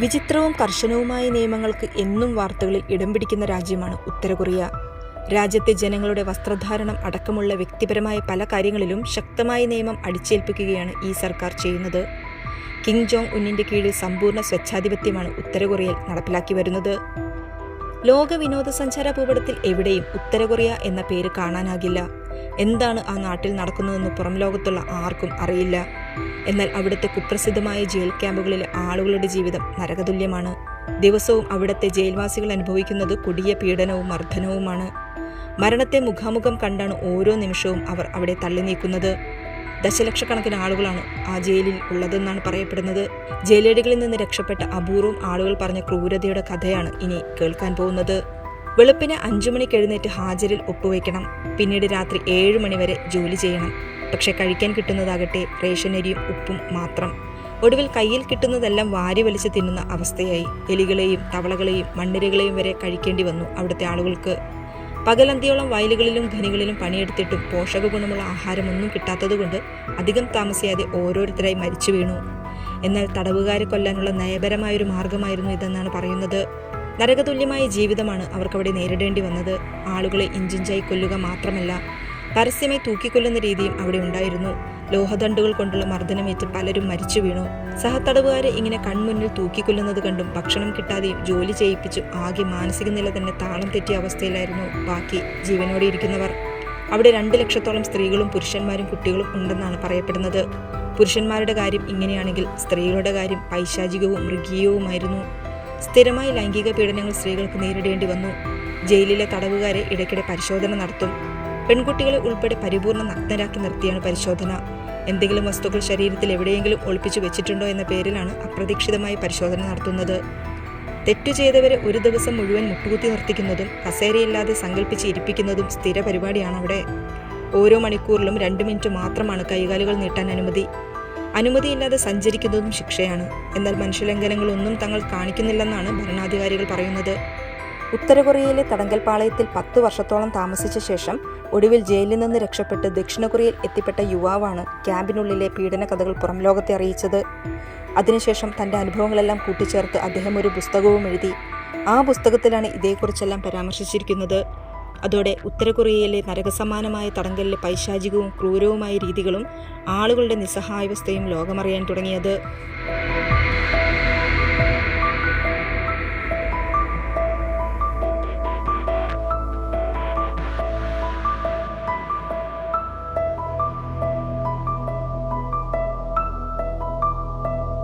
വിചിത്രവും കർശനവുമായ നിയമങ്ങൾക്ക് എന്നും വാർത്തകളിൽ ഇടം പിടിക്കുന്ന രാജ്യമാണ് ഉത്തര കൊറിയ. രാജ്യത്തെ ജനങ്ങളുടെ വസ്ത്രധാരണം അടക്കമുള്ള വ്യക്തിപരമായ പല കാര്യങ്ങളിലും ശക്തമായ നിയമം അടിച്ചേൽപ്പിക്കുകയാണ് ഈ സർക്കാർ ചെയ്യുന്നത്. കിങ് ജോങ് ഉന്നിന്റെ കീഴിൽ സമ്പൂർണ സ്വച്ഛാധിപത്യമാണ് ഉത്തര കൊറിയയിൽ നടപ്പിലാക്കി വരുന്നത്. ലോക വിനോദസഞ്ചാര ഭൂപടത്തിൽ എവിടെയും ഉത്തര കൊറിയ എന്ന പേര് കാണാനാകില്ല. എന്താണ് ആ നാട്ടിൽ നടക്കുന്നതെന്ന് പുറം ലോകത്തുള്ള ആർക്കും അറിയില്ല. എന്നാൽ അവിടുത്തെ കുപ്രസിദ്ധമായ ജയിൽ ക്യാമ്പുകളിലെ ആളുകളുടെ ജീവിതം നരകതുല്യമാണ്. ദിവസവും അവിടുത്തെ ജയിൽവാസികൾ അനുഭവിക്കുന്നത് കൊടിയ പീഡനവും മർദ്ദനവുമാണ്. മരണത്തെ മുഖാമുഖം കണ്ടാണ് ഓരോ നിമിഷവും അവർ അവിടെ തള്ളി നീക്കുന്നത് ദശലക്ഷക്കണക്കിന് ആളുകളാണ് ആ ജയിലിൽ ഉള്ളതെന്നാണ് പറയപ്പെടുന്നത്. ജയിലേടികളിൽ നിന്ന് രക്ഷപ്പെട്ട അപൂർവം ആളുകൾ പറഞ്ഞ ക്രൂരതയുടെ കഥയാണ് ഇനി കേൾക്കാൻ പോകുന്നത്. വെളുപ്പിന് അഞ്ചു മണിക്ക് എഴുന്നേറ്റ് ഹാജരിൽ ഒപ്പുവെക്കണം. പിന്നീട് രാത്രി ഏഴ് മണിവരെ ജോലി ചെയ്യണം. പക്ഷെ കഴിക്കാൻ കിട്ടുന്നതാകട്ടെ റേഷനരിയും ഉപ്പും മാത്രം. ഒടുവിൽ കയ്യിൽ കിട്ടുന്നതെല്ലാം വാരി വലിച്ച് തിന്നുന്ന അവസ്ഥയായി. എലികളെയും തവളകളെയും മണ്ണിരകളെയും വരെ കഴിക്കേണ്ടി വന്നു അവിടുത്തെ ആളുകൾക്ക്. പകലന്തിയോളം വയലുകളിലും ഖനികളിലും പണിയെടുത്തിട്ടും പോഷക ഗുണമുള്ള ആഹാരമൊന്നും കിട്ടാത്തതുകൊണ്ട് അധികം താമസിയാതെ ഓരോരുത്തരായി മരിച്ചു വീണു. എന്നാൽ തടവുകാരെ കൊല്ലാനുള്ള നയപരമായൊരു മാർഗമായിരുന്നു ഇതെന്നാണ് പറയുന്നത്. നരകതുല്യമായ ജീവിതമാണ് അവർക്കവിടെ നേരിടേണ്ടി വന്നത്. ആളുകളെ ഇഞ്ചിഞ്ചായി കൊല്ലുക മാത്രമല്ല പരസ്യമായി തൂക്കിക്കൊല്ലുന്ന രീതിയും അവിടെ ഉണ്ടായിരുന്നു. ലോഹദണ്ഡുകൾ കൊണ്ടുള്ള മർദ്ദനമേറ്റ് പലരും മരിച്ചു വീണു. സഹതടവുകാരെ ഇങ്ങനെ കൺമുന്നിൽ തൂക്കിക്കൊല്ലുന്നത് കണ്ടും ഭക്ഷണം കിട്ടാതെയും ജോലി ചെയ്യിപ്പിച്ചു ആകെ മാനസിക നില തന്നെ താളം തെറ്റിയ അവസ്ഥയിലായിരുന്നു ബാക്കി ജീവനോടെ ഇരിക്കുന്നവർ. അവിടെ രണ്ട് ലക്ഷത്തോളം സ്ത്രീകളും പുരുഷന്മാരും കുട്ടികളും ഉണ്ടെന്നാണ് പറയപ്പെടുന്നത്. പുരുഷന്മാരുടെ കാര്യം ഇങ്ങനെയാണെങ്കിൽ സ്ത്രീകളുടെ കാര്യം പൈശാചികവും മൃഗീയവുമായിരുന്നു. സ്ഥിരമായി ലൈംഗിക പീഡനങ്ങൾ സ്ത്രീകൾക്ക് നേരിടേണ്ടി വന്നു. ജയിലിലെ തടവുകാരെ ഇടയ്ക്കിടെ പരിശോധന നടത്തും. പെൺകുട്ടികളെ ഉൾപ്പെടെ പരിപൂർണ നഗ്നരാക്കി നിർത്തിയാണ് പരിശോധന. എന്തെങ്കിലും വസ്തുക്കൾ ശരീരത്തിൽ എവിടെയെങ്കിലും ഒളിപ്പിച്ചു വെച്ചിട്ടുണ്ടോ എന്ന പേരിലാണ് അപ്രതീക്ഷിതമായി പരിശോധന നടത്തുന്നത്. തെറ്റു ചെയ്തവരെ ഒരു ദിവസം മുഴുവൻ മുട്ടുകുത്തി നിർത്തിക്കുന്നതും കസേരയില്ലാതെ സങ്കല്പിച്ച് ഇരിപ്പിക്കുന്നതും സ്ഥിര പരിപാടിയാണ് അവിടെ. ഓരോ മണിക്കൂറിലും രണ്ട് മിനിറ്റ് മാത്രമാണ് കൈകാലുകൾ നീട്ടാൻ അനുമതി. അനുമതിയില്ലാതെ സഞ്ചരിക്കുന്നതും ശിക്ഷയാണ്. എന്നാൽ മനുഷ്യലംഘനങ്ങളൊന്നും തങ്ങൾ കാണിക്കുന്നില്ലെന്നാണ് ഭരണാധികാരികൾ പറയുന്നത്. ഉത്തര കൊറിയയിലെ തടങ്കൽ പാളയത്തിൽ പത്ത് വർഷത്തോളം താമസിച്ച ശേഷം ഒടുവിൽ ജയിലിൽ നിന്ന് രക്ഷപ്പെട്ട് ദക്ഷിണ കൊറിയയിൽ എത്തിപ്പെട്ട യുവാവാണ് ക്യാമ്പിനുള്ളിലെ പീഡന കഥകൾ പുറം ലോകത്തെ അറിയിച്ചത്. അതിനുശേഷം തന്റെ അനുഭവങ്ങളെല്ലാം കൂട്ടിച്ചേർത്ത് അദ്ദേഹം ഒരു പുസ്തകവും എഴുതി. ആ പുസ്തകത്തിലാണ് ഇതേക്കുറിച്ചെല്ലാം പരാമർശിച്ചിരിക്കുന്നത്. അതോടെ ഉത്തര കൊറിയയിലെ നരകസമാനമായ തടങ്കലിലെ പൈശാചികവും ക്രൂരവുമായ രീതികളും ആളുകളുടെ നിസ്സഹായാവസ്ഥയും ലോകമറിയാൻ തുടങ്ങിയത്.